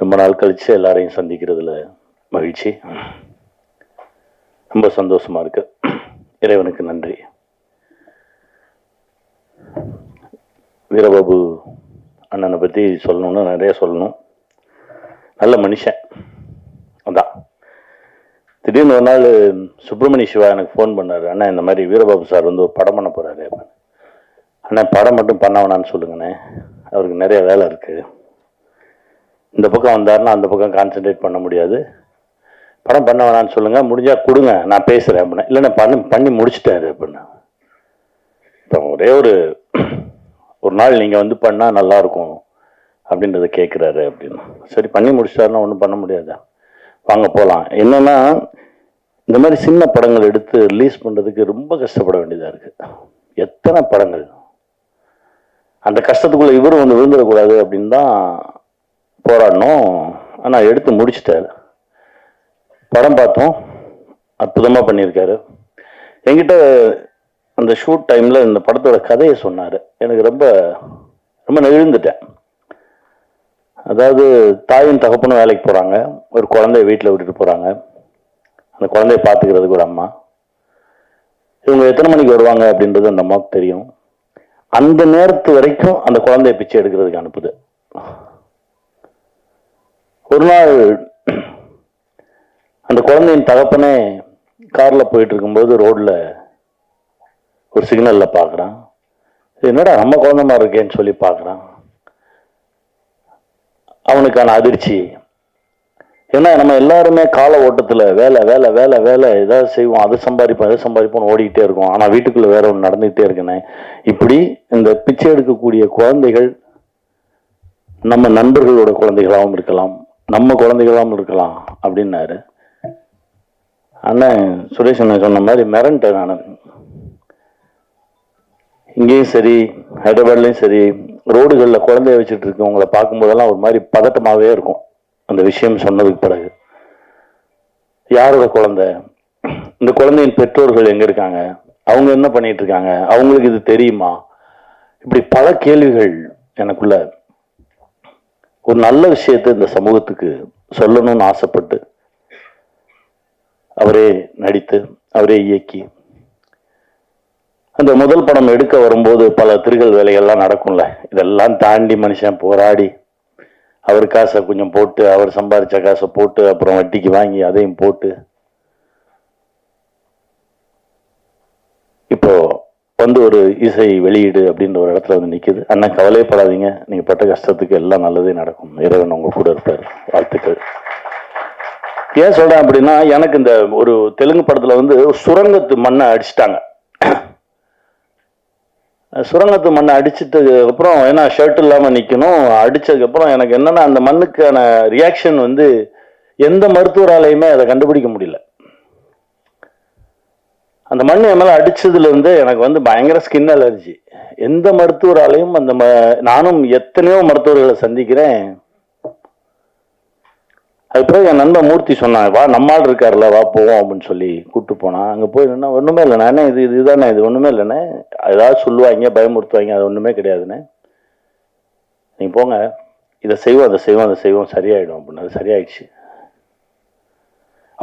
ரொம்ப நாள் கழித்து எல்லாரையும் சந்திக்கிறதுல மகிழ்ச்சி. ரொம்ப சந்தோஷமாக இருக்கு. இறைவனுக்கு நன்றி. வீரபாபு அண்ணனை பற்றி சொல்லணும்னா நிறைய சொல்லணும். நல்ல மனுஷன். அதான். திடீர்னு ஒரு நாள் சுப்பிரமணிய சிவா எனக்கு ஃபோன் பண்ணார். அண்ணா இந்த மாதிரி வீரபாபு சார் வந்து ஒரு படம் பண்ண போகிறாரு அண்ணா படம் மட்டும் பண்ண வேணான்னு சொல்லுங்கண்ணே. அவருக்கு நிறைய வேலை இருக்குது இந்த பக்கம் வந்தாருன்னா அந்த பக்கம் கான்சென்ட்ரேட் பண்ண முடியாது. படம் பண்ண வேணான்னு சொல்லுங்கள் முடிஞ்சால் கொடுங்க. நான் பேசுகிறேன் அப்படின்னா. இல்லைண்ணா பண்ணி பண்ணி முடிச்சிட்டாரு அப்படின்னா. இப்போ ஒரே ஒரு ஒரு நாள் நீங்கள் வந்து பண்ணால் நல்லா இருக்கும் அப்படின்றத கேட்குறாரு அப்படின்னு. சரி பண்ணி முடிச்சிட்டாருன்னா ஒன்றும் பண்ண முடியாதா? வாங்க போகலாம் என்னென்னா இந்த மாதிரி சின்ன படங்கள் எடுத்து ரிலீஸ் பண்ணுறதுக்கு ரொம்ப கஷ்டப்பட வேண்டியதாக இருக்குது எத்தனை படங்கள்? அந்த கஷ்டத்துக்குள்ளே இவரும் வந்து விழுந்துடக்கூடாது அப்படின்னு தான் போராடணும். ஆனால் எடுத்து முடிச்சுட்டார். படம் பார்த்தோம். அற்புதமாக பண்ணியிருக்காரு. என்கிட்ட அந்த ஷூட் டைமில் இந்த படத்தோட கதையை சொன்னார். எனக்கு ரொம்ப ரொம்ப நெகிழ்ந்துட்டேன் அதாவது தாயும் தகப்பனும் வேலைக்கு போகிறாங்க ஒரு குழந்தைய வீட்டில் விட்டுட்டு போகிறாங்க அந்த குழந்தைய பார்த்துக்கிறதுக்கு ஒரு அம்மா. இவங்க எத்தனை மணிக்கு வருவாங்க அப்படின்றது அந்த அம்மாவுக்கு தெரியும். அந்த நேரத்து வரைக்கும் அந்த குழந்தைய பிச்சை எடுக்கிறதுக்கு அனுப்புது. ஒரு நாள் அந்த குழந்தையின் தகப்பனே காரில் போயிட்டு இருக்கும்போது ரோட்ல ஒரு சிக்னலில் பார்க்குறான் என்னடா நம்ம குழந்தை மாதிரி இருக்கேன்னு சொல்லி பார்க்குறான் அவனுக்கான அதிர்ச்சி. ஏன்னா நம்ம எல்லாருமே கால ஓட்டத்தில் வேலை வேலை வேலை வேலை ஏதாவது செய்வோம். அதை சம்பாதிப்போம் அதை சம்பாதிப்போம் ஓடிக்கிட்டே இருக்கோம். ஆனால் வீட்டுக்குள்ளே வேற ஒன்று நடந்துகிட்டே இருக்குனே. இப்படி இந்த பிச்சை எடுக்கக்கூடிய குழந்தைகள் நம்ம நண்பர்களோட குழந்தைகளாகவும் இருக்கலாம். நம்ம குழந்தைகளாகவும் இருக்கலாம் அப்படின்னாரு. அண்ணன் சுரேஷ் அண்ணன் சொன்ன மாதிரி மிரண்டேன் நான். இங்கேயும் சரி ஹைதராபாத்லயும் சரி ரோடுகளில் குழந்தைய வச்சுட்டு இருக்கவங்களை பார்க்கும்போதெல்லாம் ஒரு மாதிரி பதட்டமாகவே இருக்கும். அந்த விஷயம் சொன்னதுக்கு பிறகு. யாரோட குழந்தை? இந்த குழந்தையின் பெற்றோர்கள் எங்கே இருக்காங்க? அவங்க என்ன பண்ணிட்டு இருக்காங்க? அவங்களுக்கு இது தெரியுமா? இப்படி பல கேள்விகள் எனக்குள்ள ஒரு நல்ல விஷயத்தை இந்த சமூகத்துக்கு சொல்லணும்னு ஆசைப்பட்டு அவரே நடித்து அவரே இயக்கி அந்த முதல் படம் எடுக்க வரும்போது பல திருகல் வேலைகள்லாம் நடக்கும்ல. இதெல்லாம் தாண்டி மனுஷன் போராடி அவர் காசை கொஞ்சம் போட்டு அவர் சம்பாதிச்ச காசை போட்டு அப்புறம் வட்டிக்கு வாங்கி அதையும் போட்டு இப்போ வந்து ஒரு இசை வெளியீடு அப்படின்ற ஒரு இடத்துல வந்து நிற்கிது அண்ணன் கவலையப்படாதீங்க. நீங்கள் பட்ட கஷ்டத்துக்கு எல்லாம் நல்லதே நடக்கும். இறைவன் உங்கள் கூட இருப்பார். வாழ்த்துக்கள். ஏன் சொல்கிறேன் அப்படின்னா எனக்கு இந்த ஒரு தெலுங்கு படத்தில் வந்து சுரங்கத்து மண்ணை அடிச்சிட்டாங்க. சுரங்கத்து மண்ணை அடிச்சிட்டதுக்கு அப்புறம் ஏன்னா ஷர்ட் இல்லாமல் நிற்கணும் அடித்ததுக்கப்புறம் எனக்கு என்னென்னா அந்த மண்ணுக்கான ரியாக்ஷன் வந்து எந்த மருத்துவராலையுமே அதை கண்டுபிடிக்க முடியல. அந்த மண் என் மேலே அடித்ததுலேருந்து எனக்கு வந்து பயங்கர ஸ்கின் அலர்ஜி எந்த மருத்துவராலையும் அந்த ம- நானும் எத்தனையோ மருத்துவர்களை சந்திக்கிறேன். அது பிறகு என் நண்பன் மூர்த்தி சொன்னான் வா நம்மால் இருக்கார்ல வா போவோம் அப்படின்னு சொல்லி கூப்பிட்டு போனான். அங்கே போய் நின்னா ஒன்றுமே இல்லைண்ணே இது இதுதானே இது ஒன்றுமே இல்லைண்ணே. ஏதாவது சொல்லுவாங்க பயமுறுத்துவாங்க அது ஒன்றுமே கிடையாதுண்ணே. நீங்கள் போங்க இதை செய்வோம் அதை செய்வோம் அதை செய்வோம் சரியாயிடும் அப்படின்னு. அது சரியாயிடுச்சு.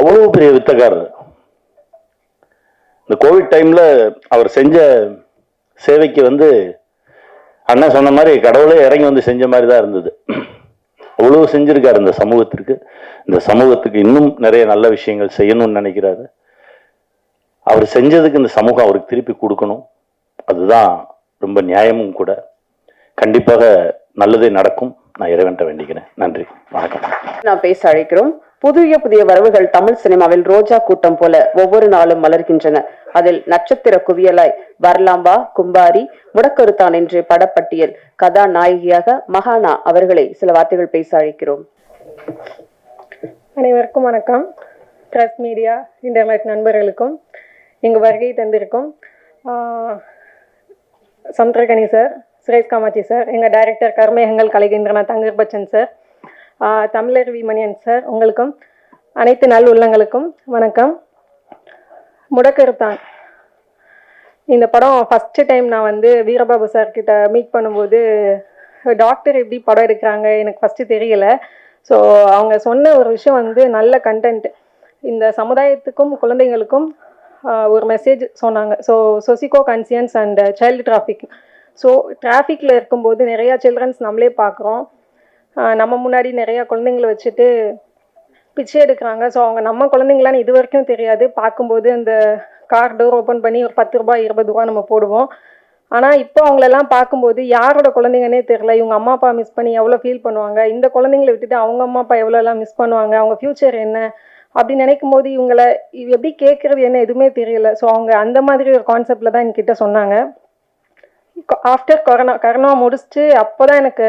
அவ்வளோ பெரிய வித்தக்காரர். இந்த கோவிட் டைம்ல அவர் செஞ்ச சேவைக்கு வந்து அண்ணன் சொன்ன மாதிரி கடவுளே இறங்கி வந்து செஞ்ச மாதிரி தான் இருந்தது. அவ்வளவு செஞ்சிருக்காரு இந்த சமூகத்திற்கு. இந்த சமூகத்துக்கு இன்னும் நிறைய நல்ல விஷயங்கள் செய்யணும்னு நினைக்கிறாரு. அவர் செஞ்சதுக்கு இந்த சமூகம் அவருக்கு திருப்பி கொடுக்கணும். அதுதான் ரொம்ப நியாயமும் கூட. கண்டிப்பாக நல்லதே நடக்கும். நான் இறைவன்ட்ட வேண்டிக்கிறேன். நன்றி. வணக்கம். நான் பேச அழைக்கிறோம். புதிய புதிய வரவுகள் தமிழ் சினிமாவில் ரோஜா கூட்டம் போல ஒவ்வொரு நாளும் மலர்கின்றன. அதில் நட்சத்திர குவியலாய் வரலாம்பா கும்பாரி முடக்கருத்தான் என்று படப்பட்டியல் கதாநாயகியாக மகானா அவர்களை சில வார்த்தைகள் பேச அழைக்கிறோம். அனைவருக்கும் வணக்கம். பிரஸ் மீடியா இன்டர்நெட் நண்பர்களுக்கும் இங்கு வருகை தந்திருக்கும் சமுத்திரகனி சார் சுரேஷ் காமாட்சி சார் எங்கள் டைரக்டர் கர்மேகங்கள் கலைகின்றன தங்கர் பச்சன் சார் தமிழர் விமணியன் சார் உங்களுக்கும் அனைத்து நல் உள்ளங்களுக்கும் வணக்கம். முடக்கருத்தான் இந்த படம் ஃபஸ்ட்டு டைம் நான் வந்து வீரபாபு சார்கிட்ட மீட் பண்ணும்போது டாக்டர் எப்படி படம் எடுக்கிறாங்க எனக்கு ஃபஸ்ட்டு தெரியல. ஸோ அவங்க சொன்ன ஒரு விஷயம் வந்து நல்ல கண்டென்ட் இந்த சமுதாயத்துக்கும் குழந்தைங்களுக்கும் ஒரு மெசேஜ் சொன்னாங்க. So socio conscience and child traffic so டிராஃபிக்கில் இருக்கும்போது நிறையா சில்ட்ரன்ஸ் நம்மளே பார்க்குறோம். நம்ம முன்னாடி நிறையா குழந்தைங்களை வச்சுட்டு பிச்சை எடுக்கிறாங்க. ஸோ அவங்க நம்ம குழந்தைங்களான்னு இது வரைக்கும் தெரியாது. பார்க்கும்போது அந்த கார் டோர் ஓப்பன் பண்ணி ஒரு பத்து ரூபாய் இருபது ரூபா நம்ம போடுவோம். ஆனால் இப்போ அவங்களெல்லாம் பார்க்கும்போது யாரோட குழந்தைங்கன்னே தெரில இவங்க அம்மா அப்பா மிஸ் பண்ணி எவ்வளோ ஃபீல் பண்ணுவாங்க? இந்த குழந்தைங்களை விட்டுட்டு அவங்க அம்மா அப்பா எவ்வளோலாம் மிஸ் பண்ணுவாங்க? அவங்க ஃப்யூச்சர் என்ன? அப்படி நினைக்கும் போது இவங்களை எப்படி கேட்குறது என்ன எதுவுமே தெரியல. ஸோ அவங்க அந்த மாதிரி ஒரு கான்செப்டில் தான் என்கிட்ட சொன்னாங்க. ஆஃப்டர் கொரோனா கரோனா முடிச்சுட்டு அப்போ தான் எனக்கு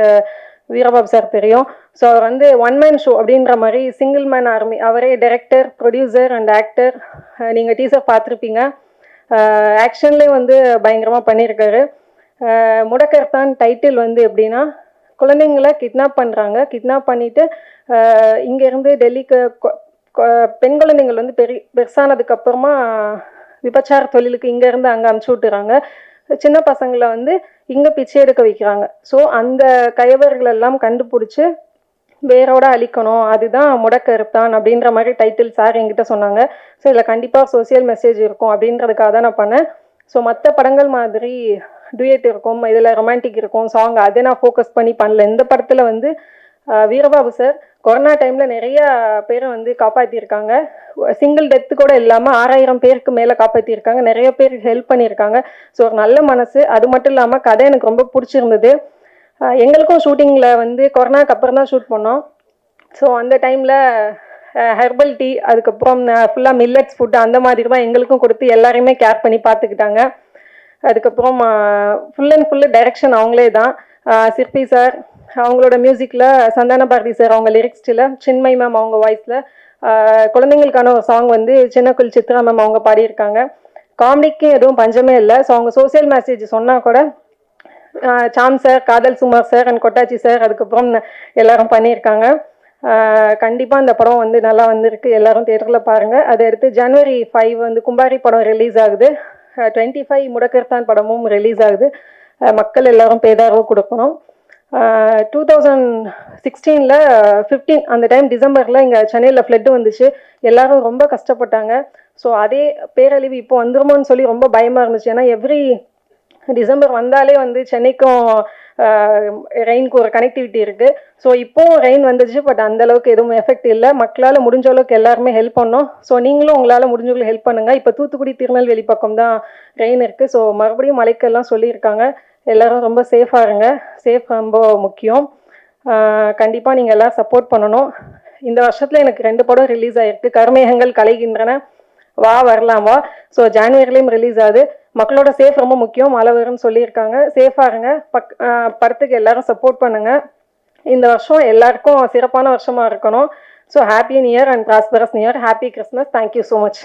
வீரபாபு சார் தெரியும். ஸோ அவர் வந்து ஒன் மேன் ஷோ அப்படின்ற மாதிரி சிங்கிள் மேன் ஆர்மி அவரே டைரக்டர் ப்ரொடியூசர் அண்ட் ஆக்டர் நீங்கள் டீசர் பார்த்துருப்பீங்க. ஆக்ஷன்லேயும் வந்து பயங்கரமாக பண்ணியிருக்காரு முடக்கர்தான் டைட்டில் வந்து எப்படின்னா குழந்தைங்கள கிட்னாப் பண்ணுறாங்க கிட்னாப் பண்ணிவிட்டு இங்கேருந்து டெல்லிக்கு கொ- கொ- பெண் குழந்தைங்கள் வந்து பெரிய பெருசானதுக்கப்புறமா விபச்சார தொழிலுக்கு இங்கேருந்து அங்கே அனுப்பிச்சி விட்டுறாங்க. சின்ன பசங்களை வந்து இங்கே பிச்சை எடுக்க வைக்கிறாங்க. ஸோ அந்த கயவர்கள் எல்லாம் கண்டுபிடிச்சி வேரோட அழிக்கணும் அதுதான் முடக்கருத்தான் அப்படின்ற மாதிரி டைட்டில் சார் என்கிட்ட சொன்னாங்க. ஸோ இதில் கண்டிப்பாக சோசியல் மெசேஜ் இருக்கும் அப்படின்றதுக்காக தான் நான் பண்ணேன். ஸோ மற்ற படங்கள் மாதிரி டுயட் இருக்கும் இதில் ரொமான்டிக் இருக்கும் சாங் அதை நான் ஃபோக்கஸ் பண்ணி பண்ணல. இந்த படத்தில் வந்து வீரபாபு சார் கொரோனா டைமில் நிறைய பேரை வந்து காப்பாற்றியிருக்காங்க சிங்கிள் டெத்து கூட இல்லாமல் ஆறாயிரம் பேருக்கு மேலே காப்பாற்றியிருக்காங்க நிறைய பேர் ஹெல்ப் பண்ணியிருக்காங்க ஸோ ஒரு நல்ல மனசு. அது மட்டும் இல்லாமல் கதை எனக்கு ரொம்ப பிடிச்சிருந்தது. எங்களுக்கும் ஷூட்டிங்கில் வந்து கொரோனாக்கு அப்புறம் தான் ஷூட் பண்ணோம். ஸோ அந்த டைமில் ஹெர்பல் டீ அதுக்கப்புறம் ஃபுல்லாக மில்லட்ஸ் ஃபுட்டு அந்த மாதிரி தான் எங்களுக்கும் கொடுத்து எல்லாரையுமே கேர் பண்ணி பார்த்துக்கிட்டாங்க. அதுக்கப்புறம் ஃபுல் அண்ட் ஃபுல்லு டைரக்ஷன் அவங்களே தான். சிற்பி சார் அவங்களோட மியூசிக்கில் சந்தான பாரதி சார் அவங்க லிரிக்ஸ்டில் சின்மை மேம் அவங்க வாய்ஸில் குழந்தைங்களுக்கான ஒரு சாங் வந்து சின்னக்குள் சித்ரா மேம் அவங்க பாடியிருக்காங்க. காமெடிக்கு எதுவும் பஞ்சமே இல்லை. ஸோ அவங்க சோசியல் மெசேஜ் சொன்னால் கூட சாம் சார் காதல் சுமார் சார் அண்ட் கொட்டாச்சி சார் அதுக்கப்புறம் எல்லாரும் பண்ணியிருக்காங்க. கண்டிப்பாக அந்த படம் வந்து நல்லா வந்திருக்கு. எல்லாரும் தேட்டரில் பாருங்கள் அதை அடுத்து ஜனவரி ஃபைவ் வந்து கும்பாரி படம் ரிலீஸ் ஆகுது. டுவெண்ட்டி ஃபைவ் முடக்கர்தான் படமும் ரிலீஸ் ஆகுது. மக்கள் எல்லாரும் பேதாரவும் கொடுக்கணும். டூ தௌசண்ட் சிக்ஸ்டீனில் ஃபிஃப்டீன் அந்த டைம் டிசம்பரில் இங்கே சென்னையில் ஃப்ளட்டு வந்துச்சு. எல்லாரும் ரொம்ப கஷ்டப்பட்டாங்க. ஸோ அதே பேரழிவு இப்போ வந்துருமோன்னு சொல்லி ரொம்ப பயமாக இருந்துச்சு. ஏன்னா எவ்ரி டிசம்பர் வந்தாலே வந்து சென்னைக்கும் ரெயினுக்கு ஒரு கனெக்டிவிட்டி இருக்குது ஸோ இப்போவும் ரெயின் வந்துச்சு பட் அந்த அளவுக்கு எதுவும் எஃபெக்ட் இல்லை. மக்களால் முடிஞ்ச அளவுக்கு எல்லாருமே ஹெல்ப் பண்ணோம். ஸோ நீங்களும் உங்களால் முடிஞ்சவங்களுக்கு ஹெல்ப் பண்ணுங்கள் இப்போ தூத்துக்குடி திருநெல்வேலி பக்கம் தான் ரெயின் இருக்குது ஸோ மறுபடியும் மழைக்கெல்லாம் சொல்லியிருக்காங்க. எல்லாரும் ரொம்ப சேஃபாக இருங்க. சேஃப் ரொம்ப முக்கியம். கண்டிப்பாக நீங்கள் எல்லாம் சப்போர்ட் பண்ணணும். இந்த வருஷத்தில் எனக்கு ரெண்டு படம் ரிலீஸ் ஆகிருக்கு கருமேகங்கள் கலைகின்றன. வா வரலாம் வா. ஸோ ஜான்வரிலையும் ரிலீஸ் ஆகுது. மக்களோட சேஃப் ரொம்ப முக்கியம். மழை வரும்னு சொல்லியிருக்காங்க. சேஃபாக இருங்க. பக் படத்துக்கு எல்லாரும் சப்போர்ட் பண்ணுங்கள் இந்த வருஷம் எல்லாருக்கும் சிறப்பான வருஷமாக இருக்கணும். So happy new year and prosperous new year happy Christmas thank you so much